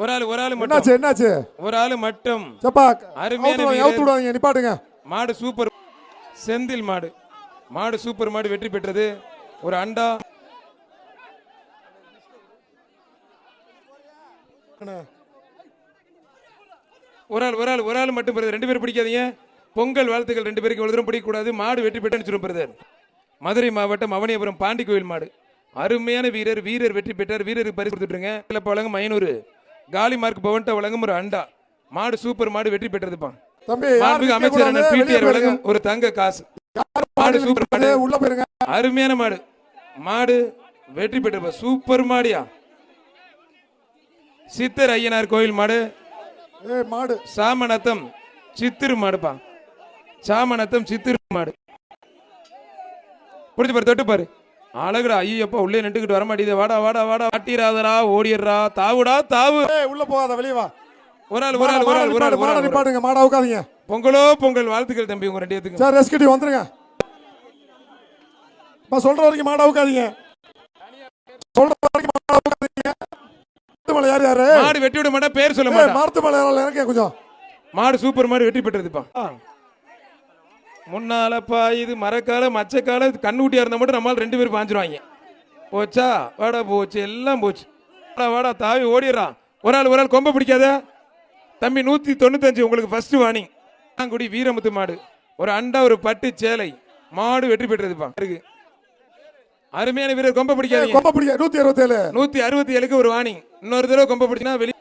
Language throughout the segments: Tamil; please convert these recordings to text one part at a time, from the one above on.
ஒரு ஆள் ஒரு ஆள் மட்டும். என்னாச்சு என்னாச்சு? ஒரு ஆள் மட்டும். சப்பா அருமையான அவுத்து விடாதீங்க நிப்பாட்டுங்க மாடு சூப்பர் செந்தில் மாடு. மாடு சூப்பர் மாடு வெற்றி பெற்றது. ஒரு அண்டா. ஒரு ஆள் ஒரு ஆள் ஒரு ஆள் மட்டும் பிரதர் ரெண்டு பேரும் பிடிக்காதீங்க. பொங்கல் வாழ்த்துக்கள் ரெண்டு பேருக்கு தூரம் பிடிக்கக்கூடாது. மாடு வெற்றி பெற்றுன்னு சொல்லும் பிரதர். மதுரை மாவட்டம் அவனியபுரம் பாண்டி கோயில் மாடு. அருமையான வீரர் வீரர் வெற்றி பெற்றார். வீரருக்கு பரிசு கொடுத்துட்ருங்க இல்லை வழங்கும் ஐநூறு. காலி மார்க் பவன்ட்ட வழங்கும் ஒரு அண்டா. மாடு சூப்பர் மாடு வெற்றி நிக்க அமைச்சர் பிடிஆர். வழங்கும் ஒரு தங்க காசு. மாடு சூப்பர் மாடு உள்ள போயிருங்க. அருமையான மாடு. மாடு வெற்றி பெற்ற சூப்பர் மாடியா. சித்தர் ஐயனார் கோயில் மாடு. மாடு. சாமநத்தம் சித்திரு மாடுப்பா. சாமநத்தம் சித்திரு மாடு. புடிச்சு பாரு தொட்டு பாரு. அழகுடா ஐயப்பா உள்ளே நின்றுக்கிட்டு வர மாட்டேங்குது. வாடா வாடா வாடா. வாட்டிராதரா ஓடிடுறா. தாவுடா தாவு. உள்ள போகாத வெளியே வா. ஒரு ஆள் ஒரு ஆள் ஒரு மாடை ஆள் ஒரு ஆள் மாடை நிப்பாட்டுங்க மாடை உட்காதீங்க பொங்கலோ பொங்கல் வாழ்த்துக்கள் தம்பி உங்க ரெண்டு பேத்துக்கும். சார் ரெஸ்கிட்டி வந்துருங்க. பா சொல்ற வரைக்கும் மாடை உட்காதீங்க சொல்ற வரைக்கும் மாடை உட்காதீங்க மருத்துவமனை யார் யாரு? மாடு வெட்டி விட மாட்டா பேர் சொல்ல ஏய் மாட்டா. மருத்துவமனை எனக்கு கொஞ்சம். மாடு சூப்பர் மாடு வெற்றி பெற்றதுப்பா. முன்னாலப்பா இது மரக்கால மச்சக்கால கண்ணுக்குட்டியா இருந்தா மட்டும் நம்மளால ரெண்டு பேரும் பாஞ்சிருவாங்க. போச்சா? வாடா போச்சு. எல்லாம் போச்சு. வாடா வாடா தாவி ஓடிடுறான் ஒரு ஆள் ஒரு ஆள் கொம்ப பிடிக்காத? தம்பி நூத்தி தொண்ணூத்தஞ்சு உங்களுக்கு ஃபர்ஸ்ட் வார்னிங் குடி வீரமுத்து மாடு. ஒரு அண்டா ஒரு பட்டு சேலை. மாடு வெற்றி பெற்றதுப்பா. இருக்கு. அருமையான வீரர் கொம்ப பிடிக்காதீங்க. கொம்ப பிடிக்க நூத்தி அறுபத்தி ஏழு நூத்தி அறுபத்தி ஏழுக்கு ஒரு வார்னிங் இன்னொரு தடவை கொம்ப பிடிச்சினா வெளி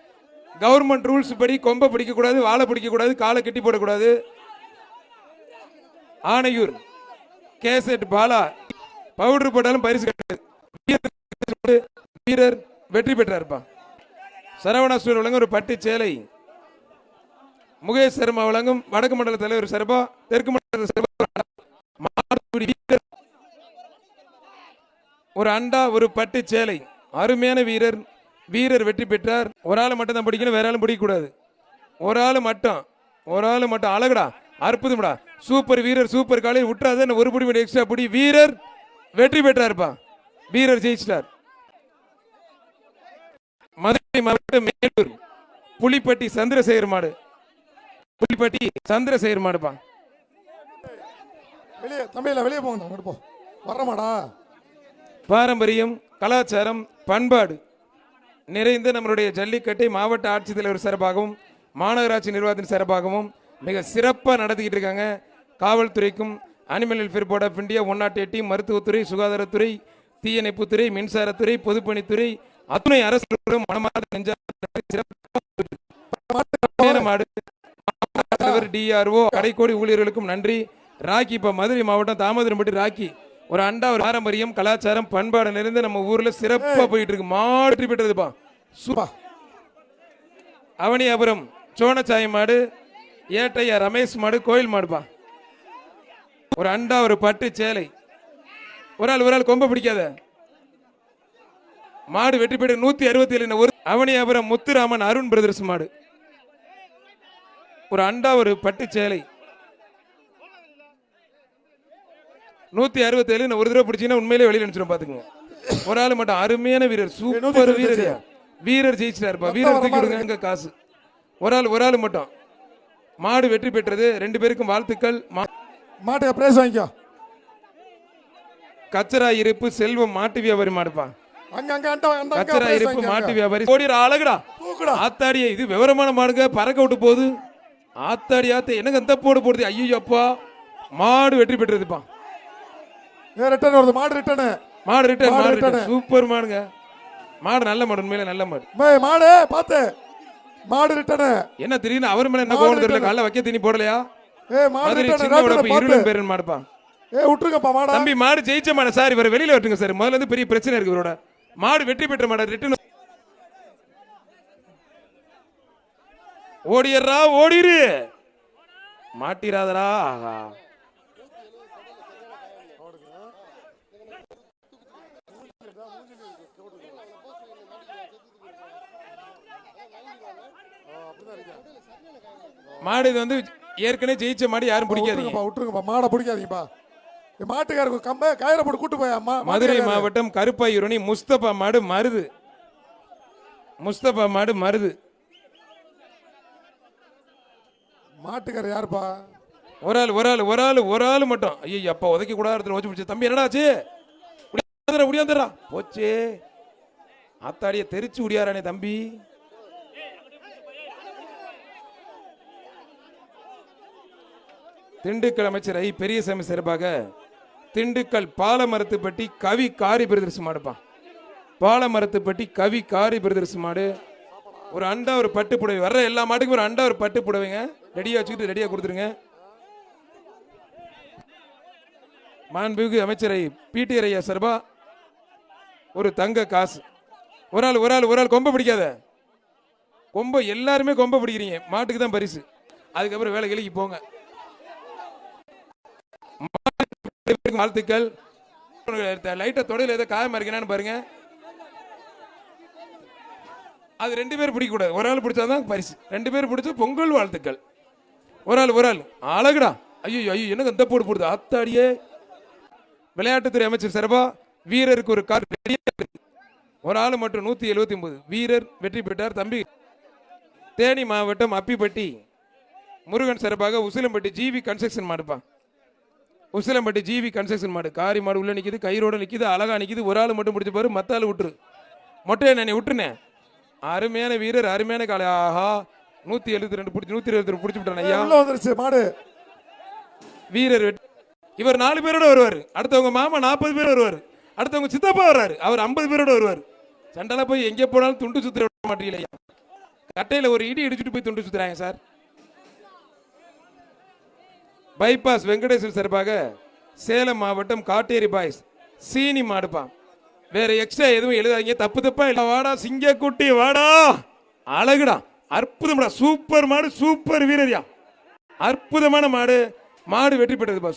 கவர்மெண்ட் ரூல்ஸ் படி கொம்ப பிடிக்க கூடாது வாழை பிடிக்க கூடாது காலை கட்டி போடக்கூடாது. ஆனையூர் கேசட் பாலா பவுடர் போட்டாலும் பரிசு கிடையாது. வீரர் வெற்றி வெற்றி சரவணா சரவணாஸ்வர் வழங்கும் ஒரு பட்டு சேலை. முகேஷ் சர்மா வழங்கும் வடக்கு மண்டல தலைவர் சர்பா தெற்கு மண்டல சர்பா வீரர். ஒரு அண்டா ஒரு பட்டு சேலை. அருமையான வீரர். வீரர் வெற்றி பெற்றார். ஒரு ஆள் மட்டும் தான் பிடிக்கணும் வேற ஆளும் பிடிக்கக்கூடாது. ஒரு ஆள் மட்டும் ஒரு ஆள் மட்டும் அழகுடா. அற்புதம்டா. சூப்பர் வீரர் சூப்பர் காலையில் விட்டுறாத ஒரு பிடி எக்ஸ்ட்ரா பிடி. வீரர் வெற்றி பெற்றாருப்பா. வீரர் ஜெயிச்சிட்டார். மதுரை மாவட்டம் மேலூர் புலிப்பட்டி சந்திரசேகர் மாடு. புலிப்பட்டி சந்திரசேகர் மாடுப்பா. வெளியே தம்பியில வெளியே போங்க போ. வர மாடா பாரம்பரியம் கலாச்சாரம் பண்பாடு நிறைந்த நம்மளுடைய ஜல்லிக்கட்டை மாவட்ட ஆட்சித்தலைவர் சார்பாகவும் மாநகராட்சி நிர்வாகத்தின் சார்பாகவும் மிக சிறப்பாக நடத்திக்கிட்டு இருக்காங்க. காவல்துறைக்கும் animal welfare board of India one nought eighty மருத்துவத்துறை சுகாதாரத்துறை தீயணைப்புத்துறை மின்சாரத்துறை பொதுப்பணித்துறை அத்துணை அரசு மனமார்ந்த நெஞ்சார்ந்த சிறப்பான மாடு தலைவர் டிஆர்ஓ கடைக்கோடி ஊழியர்களுக்கும் நன்றி. ராக்கி இப்ப மதுரை மாவட்டம் தாமதரம்பட்டி ராக்கி ஒரு அண்டா ஒரு பாரம்பரியம் கலாச்சாரம் பண்பாடு நிறைந்து நம்ம ஊர்ல சிறப்பா போயிட்டு இருக்கு. மாடு வெற்றி பெற்றதுப்பா சூப்பா அவனியாபுரம் சோனச்சாய் மாடு ஏட்டையா ரமேஷ் மாடு கோயில் மாடுப்பா ஒரு அண்டா ஒரு பட்டு சேலை. ஒரு ஆள் ஒரு ஆள் கொம்ப பிடிக்காத. மாடு வெற்றி பெற்று நூத்தி அறுபத்தி ஏழு ஒரு அவனியாபுரம் முத்துராமன் அருண் பிரதர்ஸ் மாடு. ஒரு அண்டா ஒரு பட்டு சேலை. நூத்தி அறுபத்தி ஏழு ஒரு தடவை பிடிச்சீங்கன்னா உண்மையிலே வெளியில அனுப்பிச்சிடும் பாத்துக்கோங்க. ஒரு ஆள் மட்டும் அருமையான வீரர் சூப்பர் வீரர். வீரர் ஜெயிச்சிட்டாருப்பா. வீரர் தூக்கி விடுங்க எங்க காசு. ஒரு ஆள் ஒரு ஆள் மட்டும். மாடு வெற்றி பெற்றது. ரெண்டு பேருக்கும் வாழ்த்துக்கள். மாட்டுக்கு பிரைஸ் வாங்கிக்கோ. கச்சரா இருப்பு செல்வம் மாட்டு வியாபாரி மாடுப்பா. கச்சரா இருப்பு மாட்டு வியாபாரி. ஓடிற அழகுடா. ஆத்தாடியே இது விவரமான மாடுங்க. பறக்க விட்டு போகுது. ஆத்தாடி ஆத்த எனக்கு அந்த போடு போடுது? ஐயோ அப்பா. மாடு வெற்றி பெற்றதுப்பா. ரிட்டர்ன் வருது. மாடு ரிட்டர்னு மாடு ரிட்டர்ன் மாடு. ரிட்டர்ன் சூப்பர் மாடுங்க. மாடு நல்ல மாடு உண்மையில நல்ல மாடு. மாடு பாத்து. மாடு என்ன திடீர்னு அவர் மேல என்ன கோவம் தெரியல. காலைல வைக்க தீனி போடலையா? ஏ மாடு உடப்பு பேரன் மாடுப்பா. ஏ விட்டுருங்கப்பா மாடா. தம்பி மாடு ஜெயிச்ச மாடு சார் இவரை வெளியில விட்டுங்க சார். முதல்ல இருந்து பெரிய பிரச்சனை இருக்கு இவரோட. மாடு வெற்றி பெற்ற மாடு ரிட்டர்ன் ஓடிடுறா ஓடிரு. மாட்டிராதரா ஆஹா மாடு இது வந்து ஏற்கனவே ஜெயிச்ச மாடு யாரும் பிடிக்காதீங்க. விட்டுருங்கப்பா மாடை பிடிக்காதீங்கப்பா. மாட்டுக்காரருக்கு கம்ப கயிறை போட்டு கூட்டு போய் மதுரை மாவட்டம் கருப்பாயூரணி முஸ்தபா மாடு மருது. முஸ்தபா மாடு மருது. மாட்டுக்கார யாருப்பா? ஒரு ஆள் ஒரு ஆள் ஒரு ஆள் ஒரு ஆள் மட்டும். ஐயோ அப்பா உதைக்க கூடாது வச்சு பிடிச்சி தம்பி என்னடா ஆச்சு? உடியாந்துடா உடியாந்துடா போச்சே. ஆத்தாடிய தெரிச்சு உடியாரானே தம்பி. திண்டுக்கல் அமைச்சர் ஐ பெரியசாமி சார்பாக திண்டுக்கல் பாலமரத்துப்பட்டி கவி காரி பிரதர்சி மாடுப்பா பாலமரத்துப்பட்டி கவி காரி பிரதர்சி மாடு. ஒரு அண்டா ஒரு பட்டு புடவை. வர்ற எல்லா மாட்டுக்கும் ஒரு அண்டா ஒரு பட்டு புடவைங்க. ரெடியா வச்சுக்கிட்டு ரெடியா கொடுத்துருங்க. மாண்புமிகு அமைச்சரை பிடிஆர் ஐயா சார்பா ஒரு தங்க காசு. ஒரு ஆள் ஒரு ஆள் ஒரு ஆள் கொம்ப பிடிக்காத. கொம்ப எல்லாருமே கொம்ப பிடிக்கிறீங்க. மாட்டுக்கு தான் பரிசு. அதுக்கப்புறம் வேலை கிளிக்கு போங்க மாட்டுக்கு வாழ்த்துக்கள். லைட்டை தொடையில் ஏதோ காயமா இருக்கேன்னு பாருங்க. அது ரெண்டு பேர் பிடிக்க கூடாது. ஒரு ஆள் பிடிச்சாதான் பரிசு. ரெண்டு பேர் பிடிச்சா பொங்கல் வாழ்த்துக்கள். ஒரு ஆள் ஒரு ஆள். அழகுடா. ஐயோ ஐயோ எனக்கு அந்த போடு போடுது? அத்தாடியே விளையாட்டுத்துறை அமைச்சர் சிறப்பா வீரருக்கு ஒரு கார் ரெடியா இருக்கு. ஒரு ஆள் மட்டும் நூத்தி எழுபத்தி ஒன்பது. வீரர் வெற்றி பெற்றார் தம்பி. தேனி மாவட்டம் அப்பிப்பட்டி. முருகன் சிறப்பாக உசிலம்பட்டி ஜிவி கன்ஸ்ட்ரக்ஷன் மாடுப்பான் உசிலம்பட்டி ஜிவி கன்ஸ்ட்ரக்ஷன் மாடு காரி மாடு உள்ள நிக்குது கயிறோட நிக்குது அழகா நிக்குது ஒரு ஆள் மட்டும் பிடிச்ச பாரு மத்த ஆள் விட்டுரு. மொட்டையை நான் விட்டுருனேன் அருமையான வீரர் அருமையான காலை ஆஹா நூத்தி எழுபத்தி ரெண்டு பிடிச்சி நூத்தி இருபத்தி ரெண்டு பிடிச்சி விட்டான் ஐயா. வந்துருச்சு மாடு? வீரர் இவர் நாலு பேரோட வருவார். அடுத்தவங்க மாமா நாற்பது பேர் வருவார். அடுத்தவங்க சித்தப்பா வர்றாரு. அவர் ஐம்பது பேரோட வருவார். சண்டல போய் எங்கே போனாலும் துண்டு சுத்துற விட மாட்டீங்களா கட்டையில ஒரு இடி இடிச்சுட்டு போய் துண்டு சுத்துறாங்க சார். பைபாஸ் வெங்கடேஸ்வர் சார்பாக சேலம் மாவட்டம் காட்டேரி பாய்ஸ் சீனி மாடுப்பா வேற எக்ஸ்ட்ரா எதுவும் எழுதாதீங்க. தப்பு தப்பா இல்ல வாடா சிங்கக்குட்டி வாடா. அழகுடா. அற்புதம்டா. சூப்பர் மாடு சூப்பர் வீரரியா. அற்புதமான மாடு. மாடு வெற்றி பெற்றதுப்பா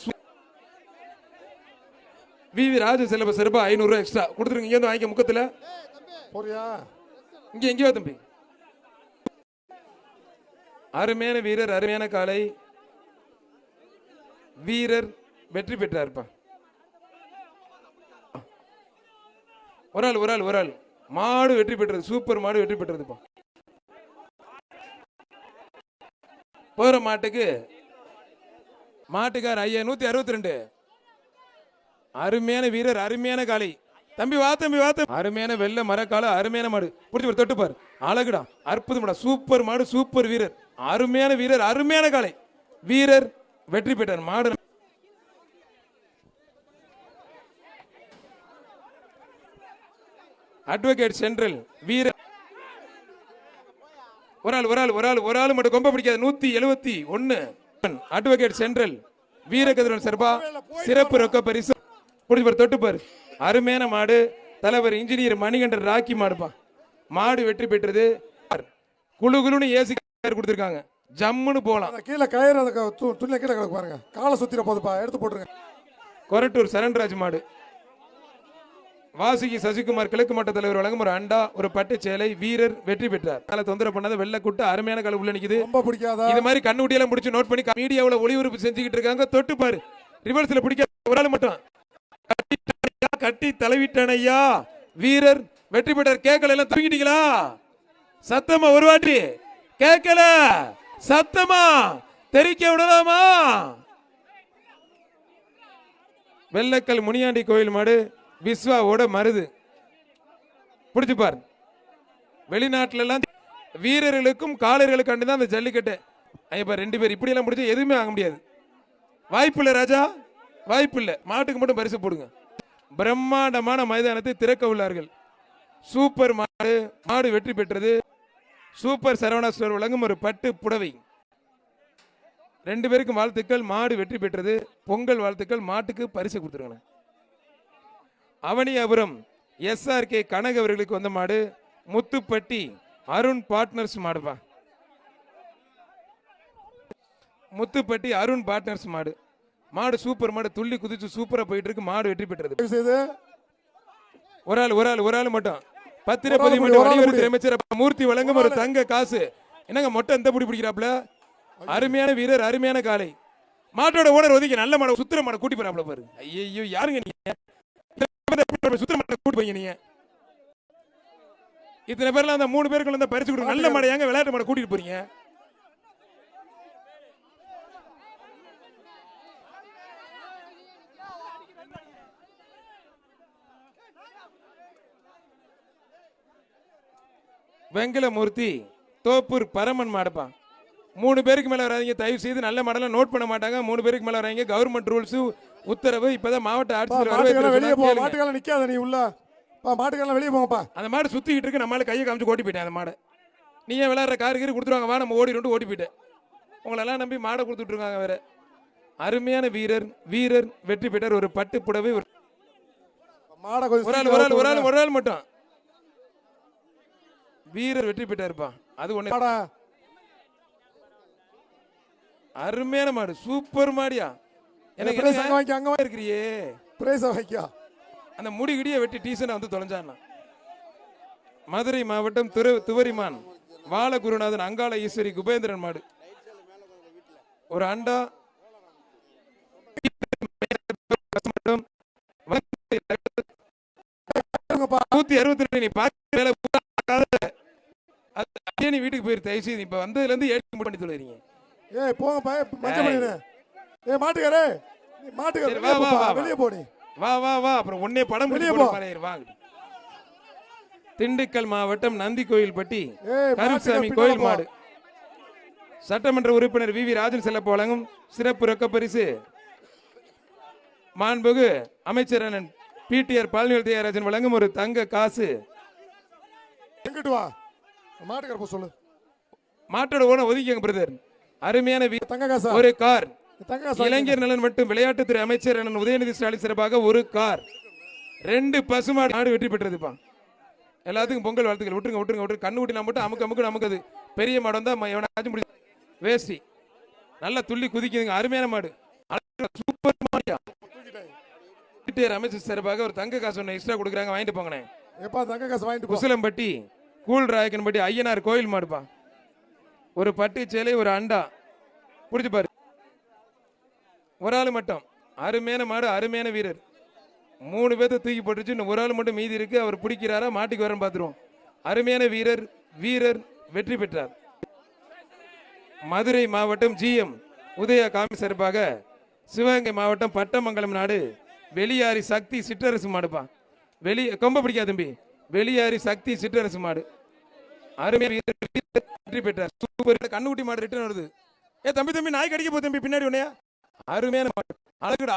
வி. வி. ராஜ செலவு சிறப்பா ஐநூறு ரூபாய் எக்ஸ்ட்ரா கொடுத்துருங்க. இங்க வந்து வாங்கிக்க முக்கத்துல. போறியா? இங்க எங்கேயோ தம்பி. அருமையான வீரர் அருமையான காலை. வீரர் வெற்றி பெற்றார்ப்பா. ஒரு ஆள் ஒரு ஆள் ஒரு ஆள். மாடு வெற்றி பெற்றது சூப்பர் மாடு வெற்றி பெற்றதுப்பா. போற மாட்டுக்கு மாட்டுக்கார் ஐயா நூத்தி அறுபத்தி ரெண்டு அருமையான வீரர் அருமையான காளை. தம்பி வா தம்பி வா தம்பி. அருமையான வெள்ள மரக்கால அருமையான மாடு. பிடிச்சி ஒரு தொட்டு அழகுடா. அற்புதமாடா சூப்பர் மாடு சூப்பர் வீரர். அருமையான வீரர் அருமையான காலை வீரர் வெற்றி பெற்றார். மாடு அட்வொகேட் சென்ட்ரல் வீரர் ஒரு ஆள் ஒரு ஆள் ஒரு ஆள் ஒரு ஆள் மட்டும் கொம்ப பிடிக்காது நூத்தி எழுபத்தி ஒன்னு அட்வொகேட் சென்ட்ரல் வீரகதிரன் சர்பா சிறப்பு ரொக்க பரிசு. முடிஞ்சு தொட்டுப்பார் அருமையான மாடு. தலைவர் இன்ஜினியர் மணிகண்டன் ராக்கி மாடுப்பா. மாடு வெற்றி பெற்றது. குழு குழுன்னு ஏசி கொடுத்துருக்காங்க. ஜம்முன்னு அந்த கீழே கயிறு அந்த துணியில கீழே கிடக்கு பாருங்க. காலை சுத்திர போதுப்பா எடுத்து போட்டுருங்க. கொரட்டூர் சரண்ராஜ் மாடு. வாசுகி சசிகுமார் கிழக்கு மாவட்ட தலைவர் வழங்கும் ஒரு அண்டா ஒரு பட்டு சேலை வீரர் வெற்றி பெற்றார். காலை தொந்தரவு பண்ணாத வெள்ளை குட்டு அருமையான கால உள்ள நிக்குது. ரொம்ப பிடிக்காதா? இது மாதிரி கண்ணுட்டியெல்லாம் முடிச்சு நோட் பண்ணி மீடியாவுல ஒளிபரப்பு செஞ்சுக்கிட்டு இருக்காங்க. தொட்டு பாரு. ரிவர்ஸ்ல பிடிக்க ஒரு ஆள் மட்டும். கட்டிட்டானையா, கட்டி தலைவிட்டானையா வீரர் வெற்றி பெற்றார். கேட்கல எல்லாம் தூங்கிட்டீங்களா சத்தமா ஒரு வாட்டி. கேட்கல சத்தமா? தெரிக்க விடலாமா? வெள்ளக்கல் முனியாண்டி கோயில் மாடு விஸ்வாவோட மருது. பிடிச்சு பாரு வெளிநாட்டுல எல்லாம் வீரர்களுக்கும் காலர்களுக்காண்டி தான் அந்த ஜல்லிக்கட்டு. இப்ப ரெண்டு பேர் இப்படி எல்லாம் பிடிச்சா எதுவுமே வாங்க முடியாது. வாய்ப்பு இல்ல ராஜா வாய்ப்பு இல்ல. மாட்டுக்கு மட்டும் பரிசு போடுங்க. பிரம்மாண்டமான மைதானத்தை திறக்க உள்ளார்கள். சூப்பர் மாடு மாடு வெற்றி பெற்றது. சூப்பர் சரவணா ஸ்டோர் வழங்கும் ஒரு பட்டு புடவை. ரெண்டு பேருக்கும் வாழ்த்துக்கள். மாடு வெற்றி பெற்றது. பொங்கல் வாழ்த்துக்கள். மாட்டுக்கு பரிசு கொடுத்துருங்க அவனியாபுரம் எஸ்ஆர்கே கனக அவர்களுக்கு வந்த மாடு. முத்துப்பட்டி அருண் பார்ட்னர்ஸ் மாடுப்பா முத்துப்பட்டி அருண் பார்ட்னர்ஸ் மாடு. மாடு சூப்பர் மாடு துள்ளி குதிச்சு சூப்பரா போயிட்டு இருக்கு. மாடு வெற்றி பெற்றது. ஒரு ஆள் ஒரு ஆள் ஒரு ஆள் மட்டும். புடி, மற்றும் வணிகத்துறை. அமைச்சர் மூர்த்தி வழங்கும் ஒரு தங்க காசு. என்னங்க மொட்டை எந்த புடி பிடிக்கிறாப்ல அருமையான வீரர் அருமையான காலை மாட்டோட ஓனர் ஒதுக்கி நல்ல மாட சுத்திர மாட கூட்டி போறாப்ல பாரு. ஐயோ யாருங்க நீங்க? சுத்திர மாட கூட்டி போய் நீங்க. இத்தனை பேர்ல அந்த மூணு பேருக்கு வந்து பரிசு கொடுங்க நல்ல மாடை ஏங்க விளையாட்டு மாடை கூட்டிட்டு போறீங்க? வெங்கலமூர்த்தி தோப்பூர் பரமன் மாடுப்பா. மூணு பேருக்கு மேல வராதீங்க. தயவு செய்து நல்ல மாடெல்லாம் நோட் பண்ண மாட்டாங்க. மூணு பேருக்கு மேல வராங்க கவர்மெண்ட் ரூல்ஸ் உத்தரவு. இப்பதான் மாவட்ட ஆட்சியர் வெளியே போ வரவேற்று மாட்டுக்கெல்லாம் நிக்காத நீ உள்ள. பா மாட்டுக்கெல்லாம் வெளியே போங்கப்பா. அந்த மாடு சுத்திக்கிட்டு இருக்கு. நம்மளால கையை காமிச்சு ஓட்டி போயிட்டேன் அந்த மாடை. நீ ஏன் விளையாடுற காரு கீரு கொடுத்துருவாங்க வா நம்ம ஓடி ரெண்டு ஓடி போயிட்டேன். உங்களெல்லாம் நம்பி மாடை கொடுத்துட்டு இருக்காங்க வேற. அருமையான வீரர் வீரர் வெற்றி பெற்றார். ஒரு பட்டு புடவை ஒரு மாடை கொஞ்சம் ஒரு ஆள் ஒரு ஆள் ஒரு ஆள் ஒரு ஆள் மட்டும். வீரர் வெற்றி பெற்றாருப்பா. அது ஒண்ணு. மாடா அருமையான மாடு. சூப்பர் மாடியா. எனக்கு அங்க வாங்கி அங்க வாங்கி. இருக்கிறியே. பிரைஸ் வைக்கா அந்த முடி கிடிய வெட்டி டீசனை வந்து தொலைஞ்சான்? மதுரை மாவட்டம் துரு துவரிமான் வாலகுருநாதன் அங்காள ஈஸ்வரி குபேந்திரன் மாடு. ஒரு அண்டா. நூத்தி அறுபத்தி ரெண்டு நீ பார்க்க. அது நீ வீட்டுக்கு போயிரு தயவு செய்து இப்ப வந்ததுல இருந்து ஏழு பண்ணி சொல்லுறீங்க ஏய் போங்கப்பா மஞ்சள் பண்ணிடு ஏய் மாட்டுக்காரே. நீ மாட்டுக்கார வா, வா, வா. வெளியே போடி. வா வா வா. அப்புறம் உன்னே படம் வெளியே போ. போட பாரு, வா திண்டுக்கல் மாவட்டம் நந்தி கோயில்பட்டி மாட்டுக்கு கோயில் மாடு சட்டமன்ற உறுப்பினர் வி. வி ராஜன் செல்லப்ப வழங்கும் சிறப்பு ரொக்க பரிசு. மாண்புகு அமைச்சர் அண்ணன் பிடிஆர் பழனிவேல் தியாகராஜன் வழங்கும் ஒரு தங்க காசு. எங்கிட்டு வா? மாட்டுக்கார சொல்லு. மாட்டோட ஓன ஒதுக்கிங்க பிரதர் அருமையான ஒரு கார். இளைஞர் நலன் மற்றும் விளையாட்டுத்துறை அமைச்சர் அண்ணன் உதயநிதி ஸ்டாலின் சிறப்பாக ஒரு கார். ரெண்டு பசுமாடு நாடு வெற்றி பெற்றதுப்பா. எல்லாத்துக்கும் பொங்கல் வாழ்த்துக்கள். விட்டுருங்க விட்டுருங்க விட்டுருங்க. கண்ணு ஊட்டி மட்டும் அமுக்கு அமுக்கு நமக்குது பெரிய மாடு வந்தா ம- எவனாச்சும் முடி வேஷ்டி. நல்லா துள்ளி குதிக்குதுங்க. அருமையான மாடு. சூப்பர் மாடியா. அமைச்சர் சிறப்பாக ஒரு தங்க காசு ஒன்று எக்ஸ்ட்ரா கொடுக்குறாங்க. வாங்கிட்டு போங்கண்ணே. எப்பா தங்க காசு வாங்கிட்டு குசலம்பட்டி. கூல் ராயக்கன்பட்டி ஐயனார் கோயில் மாடுப்பா. ஒரு பட்டு சேலை ஒரு அண்டா. பிடிச்சி பாரு. ஒரு ஆள் மட்டும். அருமையான மாடு அருமையான வீரர். மூணு பேர்த்த தூக்கி போட்டுச்சு இன்னும் ஒரு ஆள் மட்டும் மீதி இருக்கு. அவர் பிடிக்கிறாரா மாட்டிக்கு வரன்னு பார்த்துருவோம் அருமையான வீரர் வீரர் வெற்றி பெற்றார். மதுரை மாவட்டம் ஜிஎம் உதய காமி சிறப்பாக சிவகங்கை மாவட்டம் பட்டமங்கலம் நாடு வெளியாரி சக்தி சிற்றரசு மாடுப்பா. வெளி கொம்ப பிடிக்காது தம்பி. வெளியாரி சக்தி சிற்றரசு மாடு. அருமையான வெற்றி பெற்றார். சூப்பர் கண்ணுக்குட்டி மாடு ரிட்டர்ன் வருது. ஏ தம்பி தம்பி நாய் கடிக்க போ தம்பி பின்னாடி உன்னையா? அருமையான மாடு. அழகுடா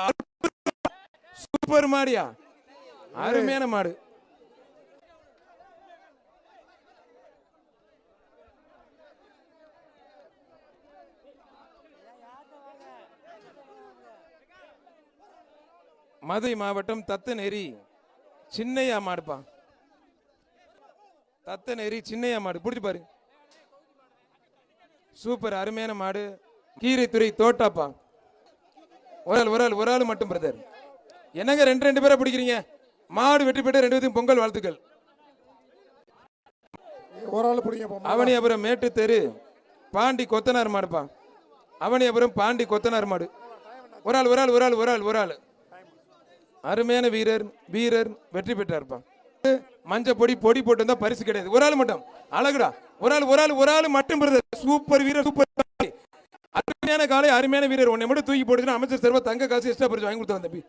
சூப்பர் மாடியா? அருமையான மாடு. மதுரை மாவட்டம் தத்தநேரி சின்னையா மாடுப்பா தத்தநேரி சின்னையா மாடு பிடிச்சு பாரு. சூப்பர் அருமையான மாடு. கீரைத்துறை தோட்டாப்பா. ஒரு ஆள் ஒரு ஆள் ஒரு ஆள் மட்டும் பிரதர் என்னங்க ரெண்டு ரெண்டு பேரை பிடிக்கிறீங்க? மாடு வெற்றி பெற்று ரெண்டு பேத்துக்கும் பொங்கல் வாழ்த்துக்கள். ஒரு ஆள் பிடிங்க போ அவனியபுரம் மேட்டு தெரு பாண்டி கொத்தனார் மாடுப்பா. அவனியபுரம் பாண்டி கொத்தனார் மாடு. ஒரு ஆள் ஒரு ஆள் ஒரு ஆள் ஒரு ஆள் ஒரு ஆள். அருமையான வீரர் வீரர் வெற்றி பெற்றார்ப்பா. மஞ்சள் பொடி பொடி போட்டு வந்தா பரிசு கிடையாது. ஒரு ஆள் மட்டும். அழகுடா. ஒரு ஆள் ஒரு ஆள் ஒரு ஆள் மட்டும் பிரதர். சூப்பர் வீரர் சூப்பர் அருமையான காலை அருமையான வீரர். உன்னை மட்டும் தூக்கி போட்டுச்சுன்னா அமைச்சர் செல்வ தங்க காசு எக்ஸ்ட்ரா பரிசு வாங்கி கொடுத்தா தம்பி.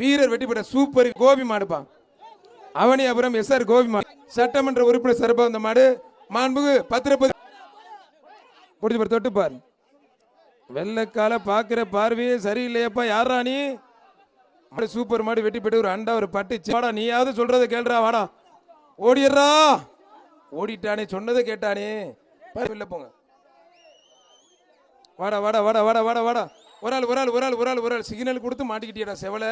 வீரர் வெட்டி பெற்ற சூப்பர் கோபி மாடுப்பா. அவனியாபுரம் எஸ் ஆர் கோபி மாடு. சட்டமன்ற உறுப்பினர் சிறப்பா வந்த மாடு. மாண்புகு பத்திரப்பதி பிடிச்சி பாரு. தொட்டுப்பார் வெள்ளக்கால பார்க்குற பார்வையே சரியில்லையப்பா. யாரா நீ? மாடு சூப்பர் மாடு வெட்டி போட்டு ஒரு அண்டா ஒரு பட்டு சி- வாடா நீயாவது சொல்றத கேளுடா வாடா. ஓடிடுறா. ஓடிட்டானே சொன்னதை கேட்டானே. வெளில போங்க. வாடா வாடா வாடா வாடா வாடா வாடா. ஒரு ஆள் ஒரு ஆள் ஒரு ஆள் ஒரு ஆள் ஒரு ஆள். சிக்னல் கொடுத்து மாட்டிக்கிட்டியடா செவல.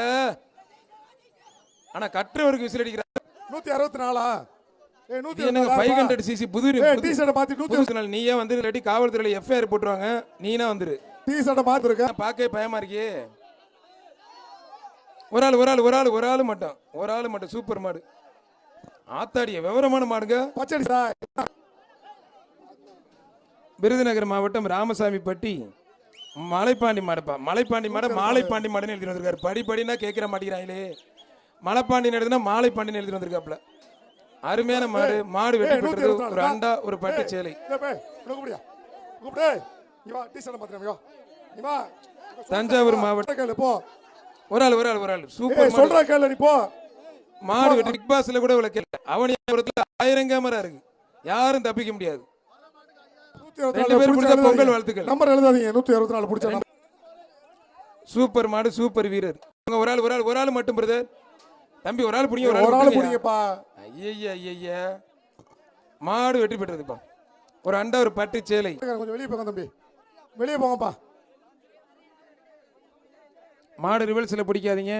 ஆனா கட்டுறவருக்கு விசில் அடிக்கிற. நூத்தி அறுபத்தி நாலா என்னங்க ஃபைவ் ஹண்ட்ரட் சிசி புது டி ஷர்ட்டை மாத்தி நூத்தி நாள் நீயே வந்து இல்லாட்டி காவல்துறையில எஃப்ஐஆர் போட்டுருவாங்க. நீனா வந்துரு. டி ஷர்ட்டை மாத்திருக்க. பார்க்கவே பயமா இருக்கே. ஒரு ஆள் ஒரு ஆள் ஒரு ஆள் ஒரு ஆள் மட்டும் ஒரு ஆள் மட்டும் சூப்பர் மாடு. ஆத்தாடிய விவரமான மாடுங்க. பச்சடி விருதுநகர் மாவட்டம் ராமசாமிப்பட்டி மலைப்பாண்டி மாடுப்பா. மலைப்பாண்டி மாட மாலைப்பாண்டி மாடுன்னு எழுதி வந்திருக்காரு. படி படினா கேட்கிற மாட்டேங்கிறாங்களே. மலைப்பாண்டின்னு எழுதுனா மாலைப்பாண்டின்னு எழுதி வந்திருக்காப்ல அருமையான மாடு. மாடு நாலு. ஒரு அண்டா ஒரு பட்டு சேலை. தஞ்சாவூர் மாவட்டம். ஒரு ஆள் ஒரு ஆள் ஒரு ஆள். சூப்பர் மாடு. சொல்றத கேளு, நீ போ. மாடு வெற்றி பிக் பாஸ்ல கூட இவ்வளவு கேட்கல அவனியாபுரத்துல ஆயிரம் கேமரா இருக்கு. யாரும் தப்பிக்க முடியாது. ரெண்டு பேரும் பிடிச்சா பொங்கல். வாழ்த்துக்கள். நம்பர் எழுதாதீங்க. நூத்தி இருபத்தி நாலு பிடிச்ச. சூப்பர் மாடு சூப்பர் வீரர். ஒரு ஆள் ஒரு ஆள் ஒரு ஆள் மட்டும் பிரதர் தம்பி ஒரு ஆள் பிடிங்க ஒரு ஆள் ஆள் பிடிங்க. பிடிங்கப்பா. ஐயா ஐயா மாடு வெற்றி பெற்றதுப்பா. ஒரு அண்டா ஒரு பட்டு சேலை. கொஞ்சம் வெளியே போங்க தம்பி. வெளியே போங்கப்பா. மாடு ரிவல்ஸ்ல பிடிக்காதீங்க.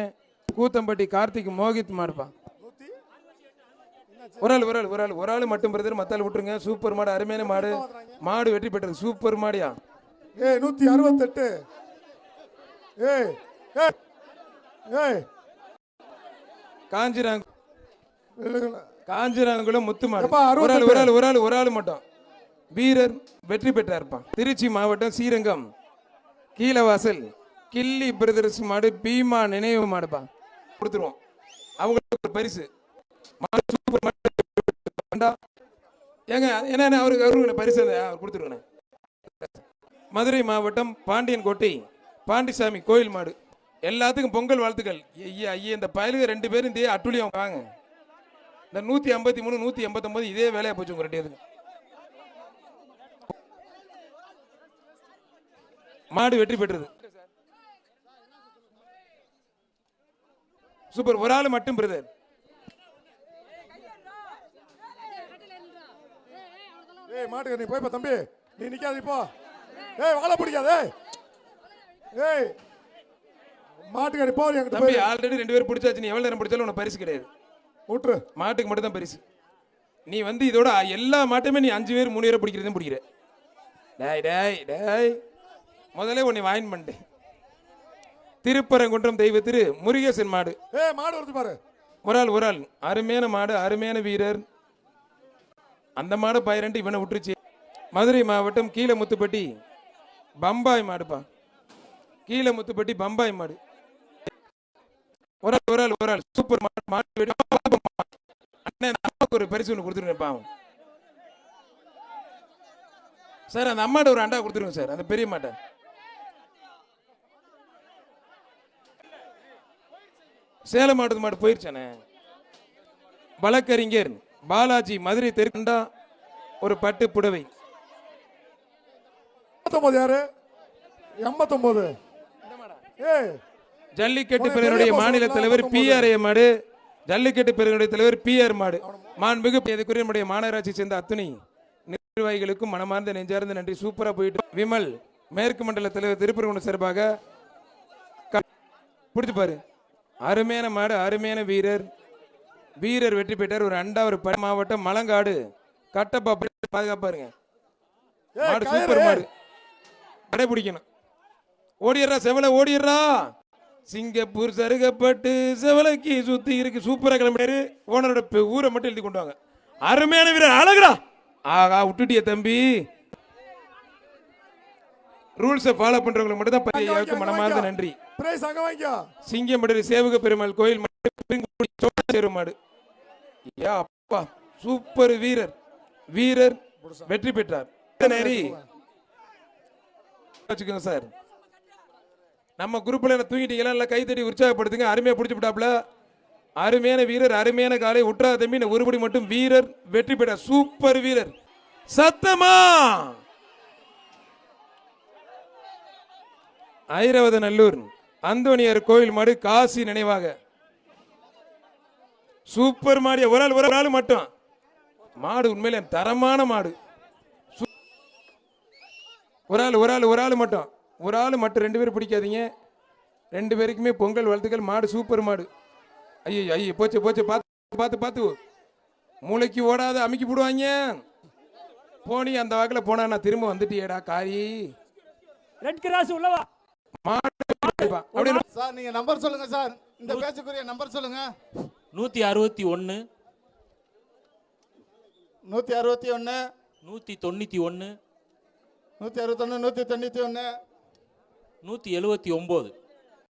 கூத்தம்பட்டி கார்த்திக் மோகித் மாடுப்பா. ஒரு ஆள் ஒரு ஆள் ஒரு ஆள் ஒரு ஆள் மட்டும் பிரதர் மத்தாள் விட்டுருங்க. சூப்பர் மாடு அருமையான மாடு. மாடு வெற்றி பெற்றது சூப்பர் மாடியா? ஏய் நூத்தி அறுபத்தெட்டு. ஏய் ஏய் காஞ்சிராங்க? காஞ்சிராங்குளம் முத்து மாடு. ஒரு ஆள். ஒரு ஆள் ஒரு ஆள் ஒரு ஆள் மட்டும். வீரர் வெற்றி பெற்றார்ப்பா. திருச்சி மாவட்டம் ஸ்ரீரங்கம். கீழவாசல். கில்லி பிரதர்ஸ் மாடு பீமா நினைவு மாடுப்பா கொடுத்துருவோம். அவங்களுக்கு ஒரு பரிசு. மாடு சூப்பர் ஏங்க என்ன அவருக்கு அவருக்கு பரிசு அந்த- அவர் மதுரை மாவட்டம் பாண்டியன் கோட்டை பாண்டிசாமி கோயில் மாடு. எல்லாத்துக்கும் பொங்கல் வாழ்த்துக்கள். ஐயா ஐயா இந்த பயலுக ரெண்டு பேரும் இதே அட்டுழியம் வாங்க. இந்த நூற்றி ஐம்பத்தி மூணு நூற்றி எண்பத்தொம்போது இதே வேலையாக போச்சு உங்கள் ரெண்டு மாடு வெற்றி பெற்றது. சூப்பர் ஒரு ஆள் மட்டும் பிரதர் ஏய் மாட்டுக்க நீ போய்ப்பா தம்பி. நீ நிக்காத நீ போ. ஏய் வாழை பிடிக்காத ஏய். ஏய் மாட்டுக்க நீ போ என்கிட்ட தம்பி ஆல்ரெடி ரெண்டு பேரும் பிடிச்சாச்சு. நீ எவ்வளவு நேரம் பிடிச்சாலும் உனக்கு பரிசு கிடையாது. விட்டுரு மாட்டுக்கு மட்டும் தான் பரிசு. நீ வந்து இதோட எல்லா மாட்டுமே நீ அஞ்சு பேர் மூணு பேரை பிடிக்கிறதும் பிடிக்கிற. டேய் டேய் டேய். முதல்ல உன்னை வாயின் பண்ணிட்டேன் திருப்பரங்குன்றம் தெய்வ திரு முருகேசன் மாடு. ஏய் மாடு வருது பாரு. ஒரு ஆள் ஒரு ஆள். அருமையான மாடு அருமையான வீரர். அந்த மாடு பயிரண்டு இவனை விட்டுருச்சு. மதுரை மாவட்டம் கீழமுத்துப்பட்டி பம்பாய் மாடுப்பா. கீழமுத்துப்பட்டி பம்பாய் மாடு. ஒரு ஆள் ஒரு ஆள் ஒரு ஆள். சூப்பர் மாடு மாடு அண்ணன் அம்மாவுக்கு ஒரு பரிசு ஒன்று கொடுத்துருங்க பாவம் சார் அந்த அம்மாட்ட ஒரு அண்டா கொடுத்துருங்க சார் அந்த பெரிய மாட்டை. சேலம் மாவட்டத்து மாடு போயிருச்சானே? வழக்கறிஞர் பாலாஜி மதுரை தெற்கண்டா ஒரு பட்டு புடவை. எண்பத்தொன்பது யாரு? எண்பத்தொன்பது ஜல்லிக்கட்டு பெரிய மாநில தலைவர் பார்க்கும்போது. பிஆர்ஏ மாடு ஜல்லிக்கட்டு பிரிவினுடைய தலைவர் பிஆர் மாடு. மாண்புமிகு இதுக்குரிய நம்முடைய மாநகராட்சி சேர்ந்த அத்துணை நிர்வாகிகளுக்கும் மனமார்ந்த நெஞ்சார்ந்த நன்றி. சூப்பரா போயிட்டு விமல் மேற்கு மண்டல தலைவர் திருப்பரங்குன்றம் சார்பாக பிடிச்சு பாரு. அருமையான மாடு அருமையான வீரர். வீரர் வெற்றி பெற்றார். ஒரு அண்டா ஒரு பட மாவட்டம் மலங்காடு. கட்டப்பா பாதுகாப்பாருங்க. மாடு. சூப்பர் மாடு. கடைபிடிக்கணும். ஓடிடுறா செவலை ஓடிடுறா. சிங்கப்பூர் சருகப்பட்டு செவலைக்கு சுத்தி இருக்கு. சூப்பரா கிளம்பிட்டாரு. ஓனரோட ஊரை மட்டும் எழுதி கொண்டு வாங்க. அருமையான வீரர் அழகுடா. ஆகா விட்டுட்டிய தம்பி. ரூல்ஸை ஃபாலோ பண்றவங்களுக்கு மட்டும் தான் அங்க மனமார்ந்த. நன்றி. பிரைஸ் அங்க வாங்கிக்கோ. சிங்கம்படரி சேவக பெருமாள் கோயில் மாடு, பெருங்குடி சோழ மாடு ஏ அப்பா சூப்பர் வீரர். வீரர் வெற்றி பெற்றார். நேரி. வச்சுக்கோங்க சார். நம்ம குரூப்ல என்ன தூங்கிட்டீங்களா? நல்லா கைத்தடி உற்சாகப்படுத்துங்க. அருமையா பிடிச்சு விட்டாப்ல அருமையான வீரர் அருமையான காலை. உற்றாத தம்பி ஒருபடி மட்டும் வீரர் வெற்றி பெற்ற சூப்பர் வீரர். சத்தமா? ஐரவத நல்லூர் அந்தோணியார் கோயில் மாடு காசி நினைவாக. சூப்பர் மாடிய ஒரு ஆள் ஒரு ஆள் மட்டும். மாடு உண்மையிலே தரமான மாடு. சூ- ஒரு ஆள் ஒரு ஆள் ஒரு ஆள் மட்டும். ஒரு ஆள் மட்டும் ரெண்டு பேரும் பிடிக்காதீங்க. ரெண்டு பேருக்குமே பொங்கல் வாழ்த்துக்கள் மாடு சூப்பர் மாடு. ஐயோ ஐயோ போச்சு போச்சு பார்த்து பார்த்து பார்த்து மூளைக்கு ஓடாத அமுக்கி போடுவாங்க. போனி அந்த வாக்கில் போனா நான் திரும்ப வந்துட்டியேடா காரி. ரெட் கிராஸ் உள்ளவா சார் நீங்க நம்பர் சொல்லுங்க சார். இந்த பேச்சுக்குரிய நம்பர் சொல்லுங்க. நூத்தி அறுபத்தி ஒன்னு. நூத்தி அறுபத்தி ஒன்னு. நூத்தி தொண்ணூத்தி ஒன்னு. நூத்தி அறுபத்தொன்னு நூத்தி தொண்ணூத்தி ஒன்னு. நூத்தி எழுவத்தி ஒன்பது